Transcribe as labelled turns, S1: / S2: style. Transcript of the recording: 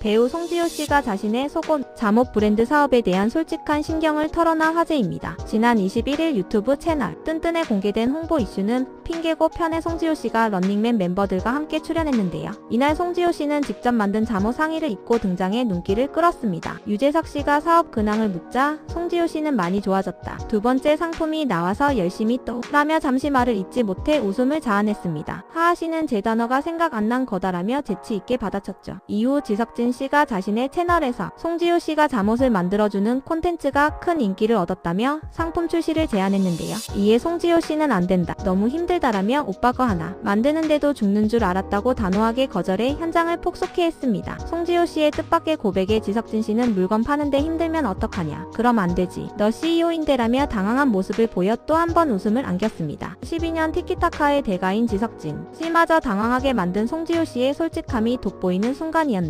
S1: 배우 송지효 씨가 자신의 속옷, 잠옷 브랜드 사업에 대한 솔직한 신경을 털어놔 화제입니다. 지난 21일 유튜브 채널 뜬뜬에 공개된 홍보 이슈는 핑계고 편의 송지효 씨가 런닝맨 멤버들과 함께 출연했는데요. 이날 송지효 씨는 직접 만든 잠옷 상의를 입고 등장해 눈길을 끌었습니다. 유재석 씨가 사업 근황을 묻자 송지효 씨는 많이 좋아졌다. 두 번째 상품이 나와서 열심히 또 라며 잠시 말을 잇지 못해 웃음을 자아냈습니다. 하하 씨는 제 단어가 생각 안 난 거다라며 재치 있게 받아쳤죠. 이후 지석진 씨가 자신의 채널에서 송지효 씨가 잠옷을 만들어주는 콘텐츠가 큰 인기를 얻었다며 상품 출시를 제안했는데요. 이에 송지효 씨는 안 된다. 너무 힘들다라며 오빠 거 하나 만드는데도 죽는 줄 알았다고 단호하게 거절해 현장을 폭소케 했습니다. 송지효 씨의 뜻밖의 고백에 지석진 씨는 물건 파는데 힘들면 어떡하냐. 그럼 안 되지. 너 CEO인데라며 당황한 모습을 보여 또 한 번 웃음을 안겼습니다. 12년 티키타카의 대가인 지석진 씨마저 당황하게 만든 송지효 씨의 솔직함이 돋보이는 순간이었네요.